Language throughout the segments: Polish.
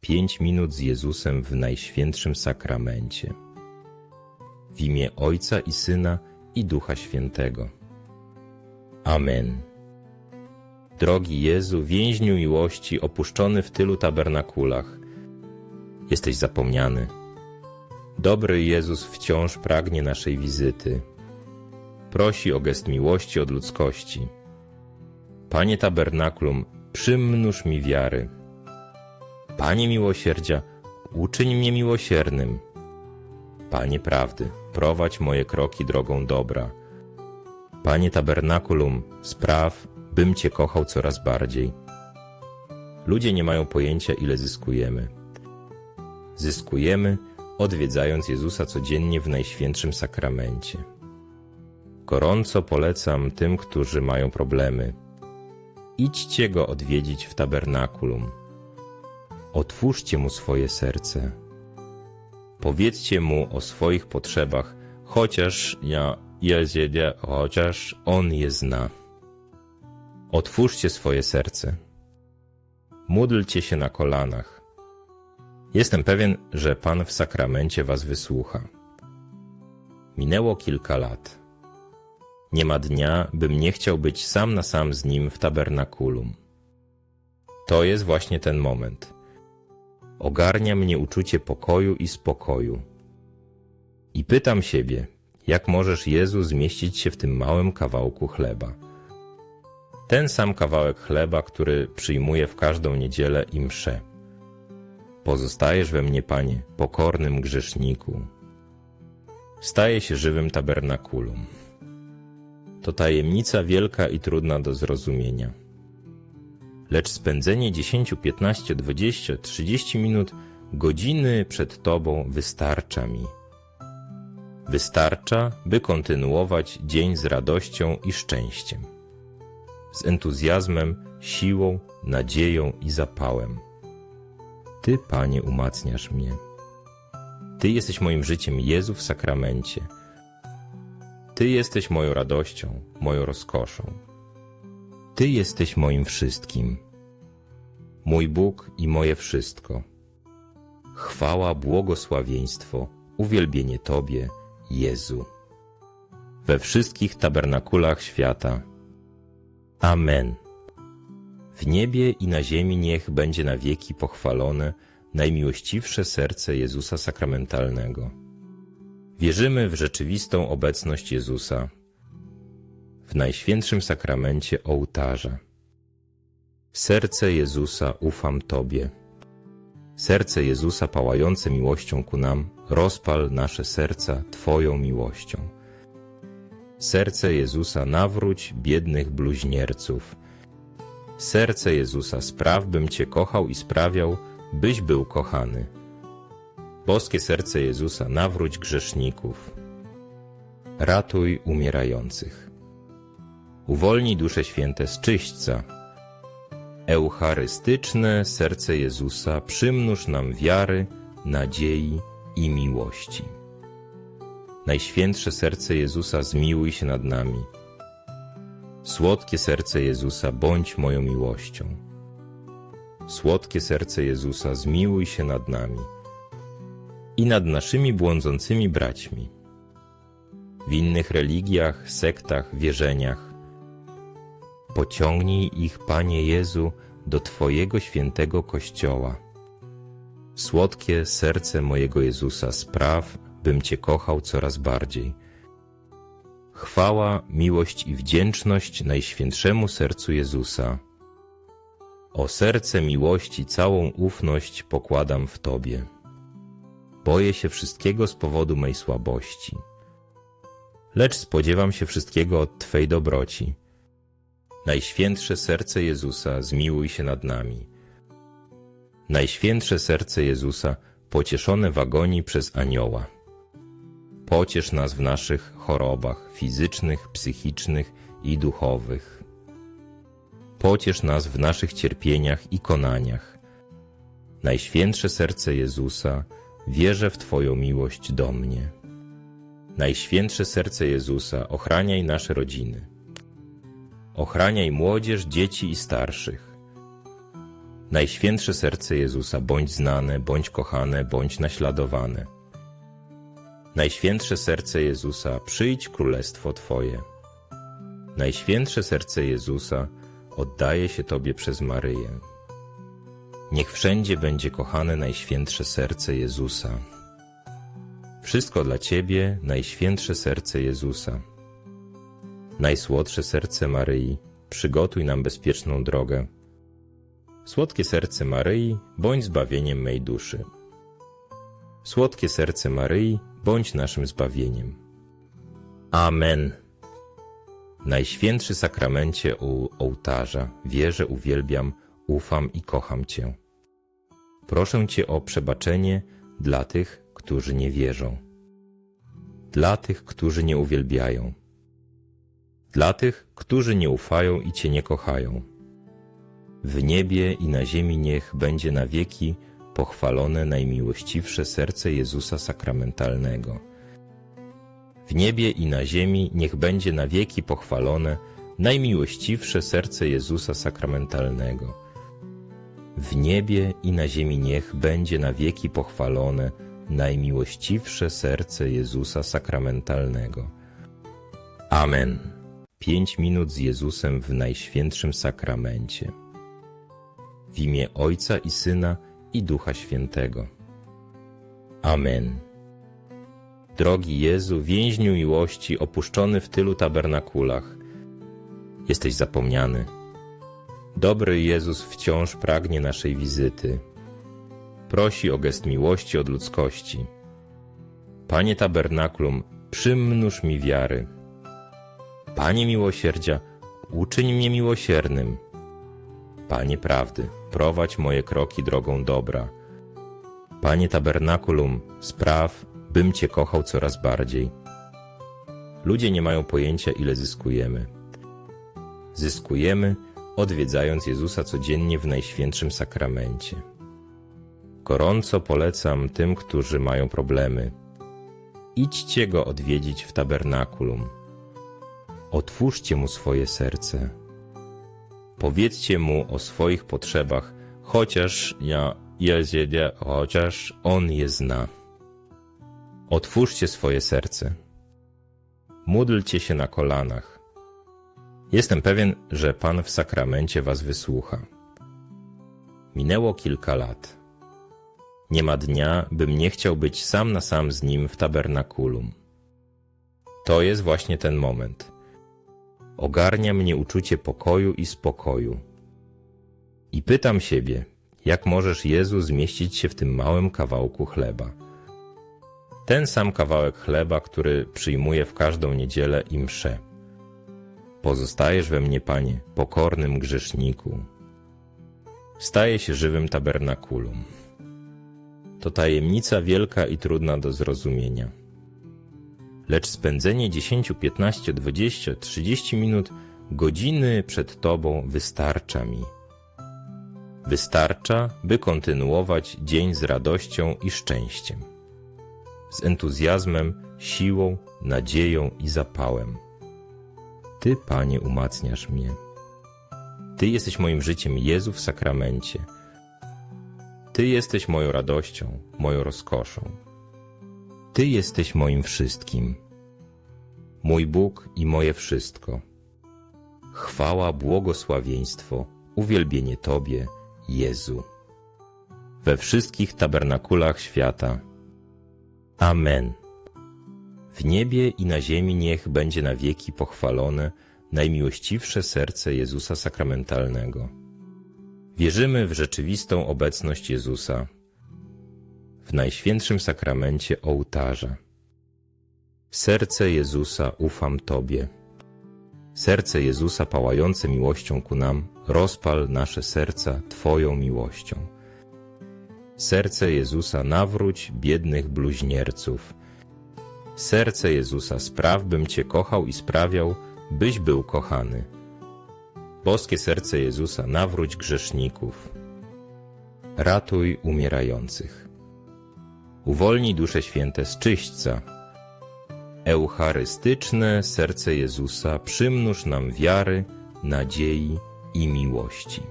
Pięć minut z Jezusem w Najświętszym Sakramencie. W imię Ojca i Syna i Ducha Świętego. Amen. Drogi Jezu, więźniu miłości, opuszczony w tylu tabernakulach, jesteś zapomniany. Dobry Jezus wciąż pragnie naszej wizyty. Prosi o gest miłości od ludzkości. Panie tabernakulum, przymnóż mi wiary. Panie miłosierdzia, uczyń mnie miłosiernym. Panie prawdy, prowadź moje kroki drogą dobra. Panie tabernakulum, spraw, bym Cię kochał coraz bardziej. Ludzie nie mają pojęcia, ile zyskujemy. Zyskujemy, odwiedzając Jezusa codziennie w Najświętszym Sakramencie. Gorąco polecam tym, którzy mają problemy. Idźcie Go odwiedzić w tabernakulum. Otwórzcie Mu swoje serce. Powiedzcie Mu o swoich potrzebach, chociaż ja je zjedzie, chociaż On je zna. Otwórzcie swoje serce. Módlcie się na kolanach. Jestem pewien, że Pan w sakramencie Was wysłucha. Minęło kilka lat. Nie ma dnia, bym nie chciał być sam na sam z Nim w tabernakulum. To jest właśnie ten moment. Ogarnia mnie uczucie pokoju i spokoju. I pytam siebie, jak możesz Jezu zmieścić się w tym małym kawałku chleba? Ten sam kawałek chleba, który przyjmuję w każdą niedzielę i mszę. Pozostajesz we mnie, Panie, pokornym grzeszniku. Staje się żywym tabernakulum. To tajemnica wielka i trudna do zrozumienia. Lecz spędzenie 10, 15, 20, 30 minut, godziny przed Tobą wystarcza mi. Wystarcza, by kontynuować dzień z radością i szczęściem. Z entuzjazmem, siłą, nadzieją i zapałem. Ty, Panie, umacniasz mnie. Ty jesteś moim życiem, Jezu w sakramencie. Ty jesteś moją radością, moją rozkoszą. Ty jesteś moim wszystkim. Mój Bóg i moje wszystko. Chwała, błogosławieństwo, uwielbienie Tobie, Jezu. We wszystkich tabernakulach świata. Amen. W niebie i na ziemi niech będzie na wieki pochwalone najmiłościwsze serce Jezusa sakramentalnego. Wierzymy w rzeczywistą obecność Jezusa w Najświętszym Sakramencie ołtarza. Serce Jezusa ufam Tobie. Serce Jezusa pałające miłością ku nam, rozpal nasze serca Twoją miłością. Serce Jezusa nawróć biednych bluźnierców. Serce Jezusa spraw, bym Cię kochał i sprawiał, byś był kochany. Boskie serce Jezusa nawróć grzeszników. Ratuj umierających. Uwolnij dusze święte z czyśćca. Eucharystyczne serce Jezusa przymnóż nam wiary, nadziei i miłości. Najświętsze serce Jezusa zmiłuj się nad nami. Słodkie serce Jezusa bądź moją miłością. Słodkie serce Jezusa zmiłuj się nad nami i nad naszymi błądzącymi braćmi. W innych religiach, sektach, wierzeniach. Pociągnij ich, Panie Jezu, do Twojego świętego Kościoła. Słodkie serce mojego Jezusa spraw, bym Cię kochał coraz bardziej. Chwała, miłość i wdzięczność Najświętszemu Sercu Jezusa. O serce miłości całą ufność pokładam w Tobie. Boję się wszystkiego z powodu mej słabości. Lecz spodziewam się wszystkiego od Twej dobroci. Najświętsze serce Jezusa, zmiłuj się nad nami. Najświętsze serce Jezusa, pocieszone w agonii przez anioła. Pociesz nas w naszych chorobach fizycznych, psychicznych i duchowych. Pociesz nas w naszych cierpieniach i konaniach. Najświętsze serce Jezusa, wierzę w Twoją miłość do mnie. Najświętsze serce Jezusa, ochraniaj nasze rodziny. Ochraniaj młodzież, dzieci i starszych. Najświętsze serce Jezusa, bądź znane, bądź kochane, bądź naśladowane. Najświętsze serce Jezusa, przyjdź królestwo Twoje. Najświętsze serce Jezusa oddaje się Tobie przez Maryję. Niech wszędzie będzie kochane Najświętsze serce Jezusa. Wszystko dla Ciebie, Najświętsze serce Jezusa. Najsłodsze serce Maryi, przygotuj nam bezpieczną drogę. Słodkie serce Maryi, bądź zbawieniem mej duszy. Słodkie serce Maryi, bądź naszym zbawieniem. Amen. Najświętszy sakramencie u ołtarza, wierzę, uwielbiam, ufam i kocham Cię. Proszę Cię o przebaczenie dla tych, którzy nie wierzą, dla tych, którzy nie uwielbiają, dla tych, którzy nie ufają i Cię nie kochają. W niebie i na ziemi niech będzie na wieki pochwalone najmiłościwsze serce Jezusa sakramentalnego. W niebie i na ziemi niech będzie na wieki pochwalone najmiłościwsze serce Jezusa sakramentalnego. W niebie i na ziemi niech będzie na wieki pochwalone najmiłościwsze serce Jezusa sakramentalnego. Amen. Pięć minut z Jezusem w Najświętszym Sakramencie. W imię Ojca i Syna i Ducha Świętego. Amen. Drogi Jezu, więźniu miłości, opuszczony w tylu tabernakulach, jesteś zapomniany. Dobry Jezus wciąż pragnie naszej wizyty. Prosi o gest miłości od ludzkości. Panie tabernakulum, przymnóż mi wiary. Panie miłosierdzia, uczyń mnie miłosiernym. Panie prawdy, prowadź moje kroki drogą dobra. Panie tabernakulum, spraw, bym Cię kochał coraz bardziej. Ludzie nie mają pojęcia, ile zyskujemy. Zyskujemy, odwiedzając Jezusa codziennie w Najświętszym Sakramencie. Gorąco polecam tym, którzy mają problemy. Idźcie Go odwiedzić w tabernakulum. Otwórzcie Mu swoje serce. Powiedzcie Mu o swoich potrzebach, chociaż ja je zjedzie, chociaż On je zna. Otwórzcie swoje serce. Módlcie się na kolanach. Jestem pewien, że Pan w sakramencie Was wysłucha. Minęło kilka lat. Nie ma dnia, bym nie chciał być sam na sam z Nim w tabernakulum. To jest właśnie ten moment. Ogarnia mnie uczucie pokoju i spokoju. I pytam siebie, jak możesz Jezu zmieścić się w tym małym kawałku chleba? Ten sam kawałek chleba, który przyjmuję w każdą niedzielę i mszę. Pozostajesz we mnie, Panie, pokornym grzeszniku. Staje się żywym tabernakulum. To tajemnica wielka i trudna do zrozumienia. Lecz spędzenie 10, 15, 20, 30 minut, godziny przed Tobą wystarcza mi. Wystarcza, by kontynuować dzień z radością i szczęściem. Z entuzjazmem, siłą, nadzieją i zapałem. Ty, Panie, umacniasz mnie. Ty jesteś moim życiem, Jezu w sakramencie. Ty jesteś moją radością, moją rozkoszą. Ty jesteś moim wszystkim. Mój Bóg i moje wszystko. Chwała, błogosławieństwo, uwielbienie Tobie, Jezu. We wszystkich tabernakulach świata. Amen. W niebie i na ziemi niech będzie na wieki pochwalone najmiłościwsze serce Jezusa sakramentalnego. Wierzymy w rzeczywistą obecność Jezusa w Najświętszym Sakramencie ołtarza. Serce Jezusa ufam Tobie. Serce Jezusa pałające miłością ku nam, rozpal nasze serca Twoją miłością. Serce Jezusa nawróć biednych bluźnierców. Serce Jezusa spraw, bym Cię kochał i sprawiał, byś był kochany. Boskie serce Jezusa nawróć grzeszników. Ratuj umierających. Uwolnij dusze święte z czyśćca. Eucharystyczne serce Jezusa przymnóż nam wiary, nadziei i miłości.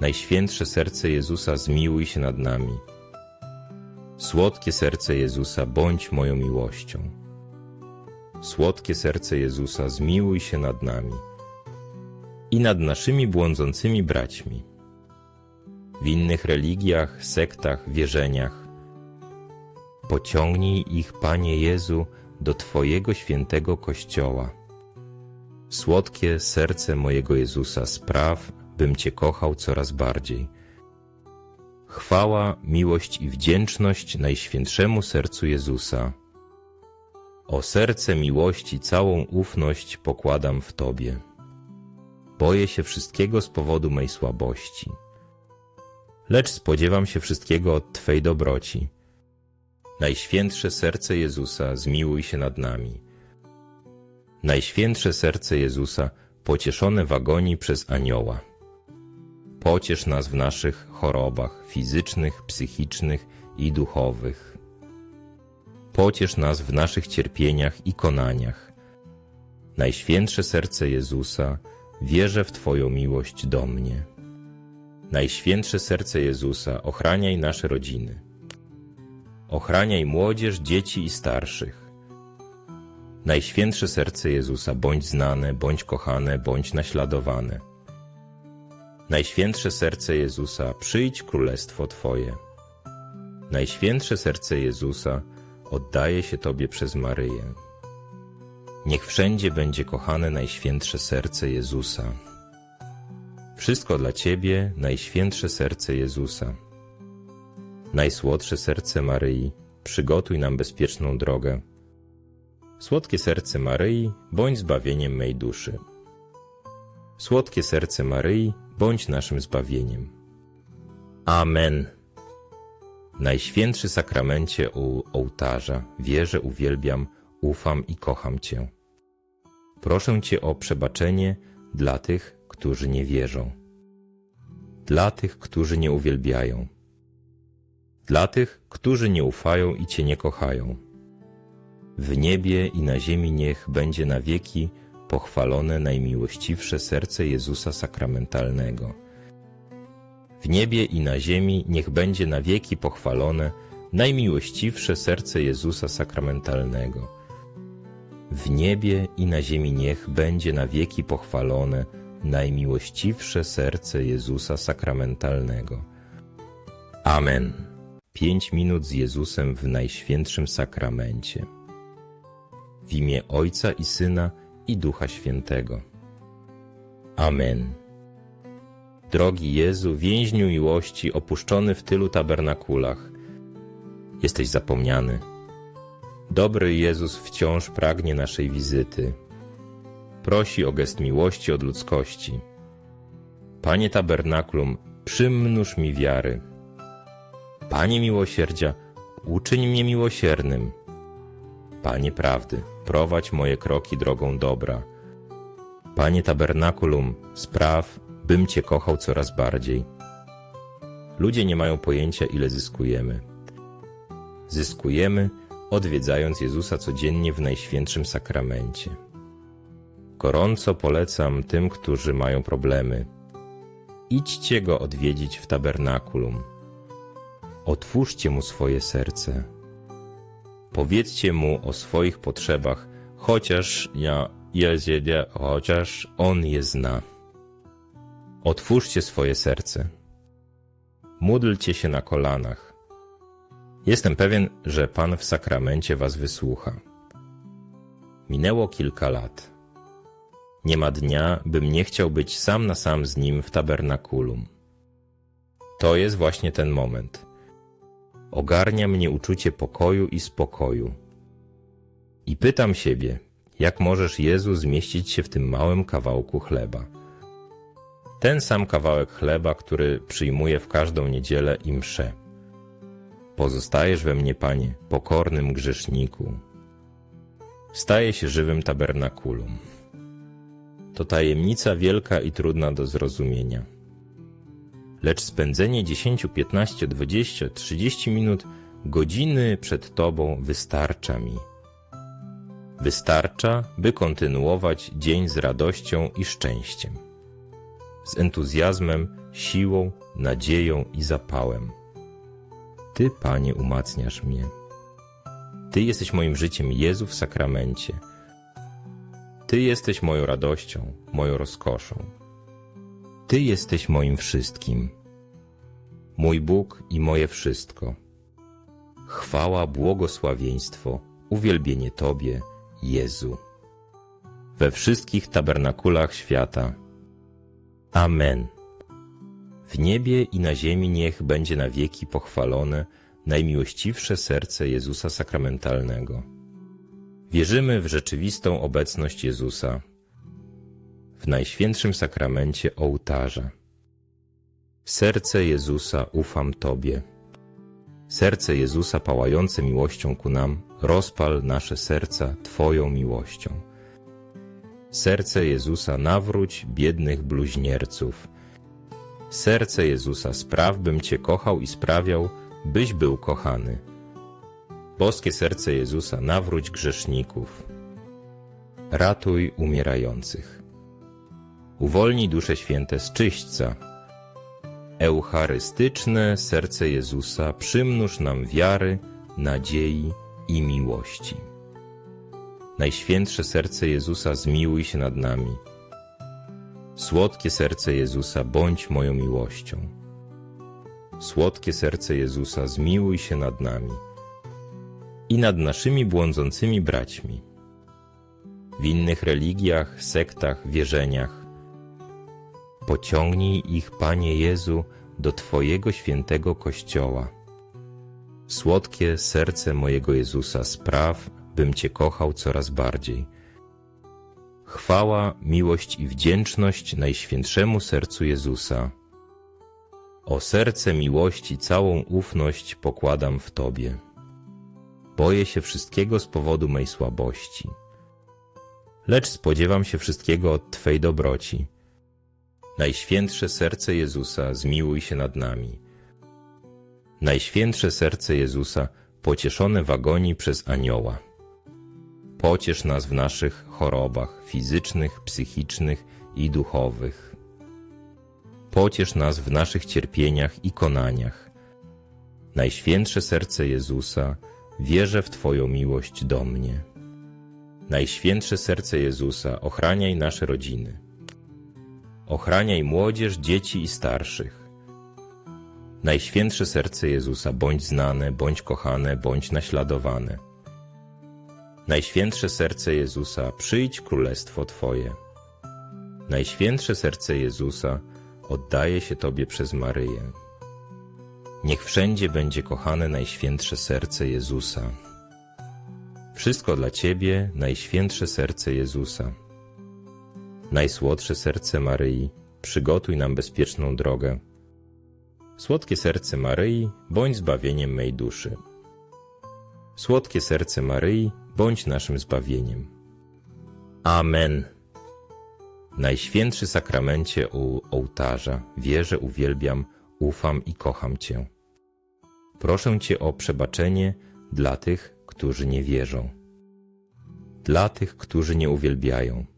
Najświętsze serce Jezusa, zmiłuj się nad nami. Słodkie serce Jezusa, bądź moją miłością. Słodkie serce Jezusa, zmiłuj się nad nami i nad naszymi błądzącymi braćmi. W innych religiach, sektach, wierzeniach. Pociągnij ich, Panie Jezu, do Twojego świętego Kościoła. Słodkie serce mojego Jezusa, spraw, bym Cię kochał coraz bardziej. Chwała, miłość i wdzięczność Najświętszemu Sercu Jezusa. O serce miłości całą ufność pokładam w Tobie. Boję się wszystkiego z powodu mej słabości. Lecz spodziewam się wszystkiego od Twej dobroci. Najświętsze serce Jezusa, zmiłuj się nad nami. Najświętsze serce Jezusa, pocieszone w agonii przez anioła. Pociesz nas w naszych chorobach fizycznych, psychicznych i duchowych. Pociesz nas w naszych cierpieniach i konaniach. Najświętsze serce Jezusa, wierzę w Twoją miłość do mnie. Najświętsze serce Jezusa, ochraniaj nasze rodziny. Ochraniaj młodzież, dzieci i starszych. Najświętsze serce Jezusa, bądź znane, bądź kochane, bądź naśladowane. Najświętsze serce Jezusa, przyjdź królestwo Twoje. Najświętsze serce Jezusa, oddaje się Tobie przez Maryję. Niech wszędzie będzie kochane Najświętsze serce Jezusa. Wszystko dla Ciebie, Najświętsze serce Jezusa. Najsłodsze serce Maryi, przygotuj nam bezpieczną drogę. Słodkie serce Maryi, bądź zbawieniem mej duszy. Słodkie serce Maryi, bądź naszym zbawieniem. Amen. Najświętszy sakramencie u ołtarza, wierzę, uwielbiam, ufam i kocham Cię. Proszę Cię o przebaczenie dla tych, którzy nie wierzą, dla tych, którzy nie uwielbiają, dla tych, którzy nie ufają i Cię nie kochają. W niebie i na ziemi niech będzie na wieki pochwalone najmiłościwsze serce Jezusa sakramentalnego. W niebie i na ziemi niech będzie na wieki pochwalone najmiłościwsze serce Jezusa sakramentalnego. W niebie i na ziemi niech będzie na wieki pochwalone najmiłościwsze serce Jezusa sakramentalnego. Amen. Pięć minut z Jezusem w Najświętszym Sakramencie. W imię Ojca i Syna i Ducha Świętego. Amen. Drogi Jezu, więźniu miłości, opuszczony w tylu tabernakulach, jesteś zapomniany. Dobry Jezus wciąż pragnie naszej wizyty. Prosi o gest miłości od ludzkości. Panie tabernakulum, przymnóż mi wiary. Panie miłosierdzia, uczyń mnie miłosiernym. Panie prawdy, prowadź moje kroki drogą dobra. Panie tabernakulum, spraw, bym Cię kochał coraz bardziej. Ludzie nie mają pojęcia, ile zyskujemy. Zyskujemy, odwiedzając Jezusa codziennie w Najświętszym Sakramencie. Gorąco polecam tym, którzy mają problemy. Idźcie Go odwiedzić w tabernakulum. Otwórzcie Mu swoje serce. Powiedzcie Mu o swoich potrzebach, chociaż ja je chociaż On je zna. Otwórzcie swoje serce. Módlcie się na kolanach. Jestem pewien, że Pan w sakramencie was wysłucha. Minęło kilka lat. Nie ma dnia, bym nie chciał być sam na sam z Nim w tabernakulum. To jest właśnie ten moment. Ogarnia mnie uczucie pokoju i spokoju. I pytam siebie, jak możesz Jezu zmieścić się w tym małym kawałku chleba? Ten sam kawałek chleba, który przyjmuję w każdą niedzielę i mszę. Pozostajesz we mnie, Panie, pokornym grzeszniku. Staje się żywym tabernakulum. To tajemnica wielka i trudna do zrozumienia. Lecz spędzenie 10, 15, 20, 30 minut, godziny przed Tobą wystarcza mi. Wystarcza, by kontynuować dzień z radością i szczęściem. Z entuzjazmem siłą, nadzieją i zapałem. Ty, Panie, umacniasz mnie. Ty jesteś moim życiem, Jezu, w sakramencie. Ty jesteś moją radością, moją rozkoszą. Ty jesteś moim wszystkim. Mój Bóg i moje wszystko. Chwała, błogosławieństwo, uwielbienie Tobie, Jezu. We wszystkich tabernakulach świata. Amen. W niebie i na ziemi niech będzie na wieki pochwalone najmiłościwsze serce Jezusa sakramentalnego. Wierzymy w rzeczywistą obecność Jezusa w Najświętszym Sakramencie ołtarza. Serce Jezusa ufam Tobie. Serce Jezusa pałające miłością ku nam, rozpal nasze serca Twoją miłością. Serce Jezusa nawróć biednych bluźnierców. Serce Jezusa spraw, bym Cię kochał i sprawiał, byś był kochany. Boskie serce Jezusa nawróć grzeszników. Ratuj umierających. Uwolnij dusze święte z czyśćca. Eucharystyczne serce Jezusa przymnóż nam wiary, nadziei i miłości. Najświętsze serce Jezusa zmiłuj się nad nami. Słodkie serce Jezusa bądź moją miłością. Słodkie serce Jezusa zmiłuj się nad nami i nad naszymi błądzącymi braćmi. W innych religiach, sektach, wierzeniach Pociągnij ich, Panie Jezu, do Twojego świętego Kościoła. Słodkie serce mojego Jezusa spraw, bym Cię kochał coraz bardziej. Chwała, miłość i wdzięczność Najświętszemu Sercu Jezusa. O serce miłości całą ufność pokładam w Tobie. Boję się wszystkiego z powodu mej słabości, lecz spodziewam się wszystkiego od Twej dobroci. Najświętsze serce Jezusa, zmiłuj się nad nami. Najświętsze serce Jezusa, pocieszone w agonii przez anioła. Pociesz nas w naszych chorobach fizycznych, psychicznych i duchowych. Pociesz nas w naszych cierpieniach i konaniach. Najświętsze serce Jezusa, wierzę w Twoją miłość do mnie. Najświętsze serce Jezusa, ochraniaj nasze rodziny. Ochraniaj młodzież, dzieci i starszych. Najświętsze serce Jezusa, bądź znane, bądź kochane, bądź naśladowane. Najświętsze serce Jezusa, przyjdź królestwo Twoje. Najświętsze serce Jezusa, oddaje się Tobie przez Maryję. Niech wszędzie będzie kochane Najświętsze serce Jezusa. Wszystko dla Ciebie, Najświętsze serce Jezusa. Najsłodsze serce Maryi, przygotuj nam bezpieczną drogę. Słodkie serce Maryi, bądź zbawieniem mej duszy. Słodkie serce Maryi, bądź naszym zbawieniem. Amen. Najświętszy sakramencie u ołtarza, wierzę, uwielbiam, ufam i kocham Cię. Proszę Cię o przebaczenie dla tych, którzy nie wierzą, dla tych, którzy nie uwielbiają,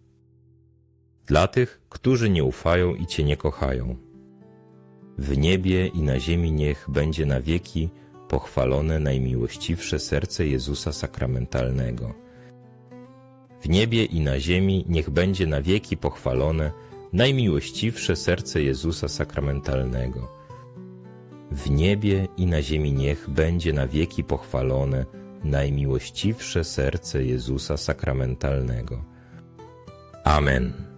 dla tych, którzy nie ufają i Cię nie kochają. W niebie i na ziemi niech będzie na wieki pochwalone najmiłościwsze serce Jezusa sakramentalnego. W niebie i na ziemi niech będzie na wieki pochwalone najmiłościwsze serce Jezusa sakramentalnego. W niebie i na ziemi niech będzie na wieki pochwalone najmiłościwsze serce Jezusa sakramentalnego. Amen.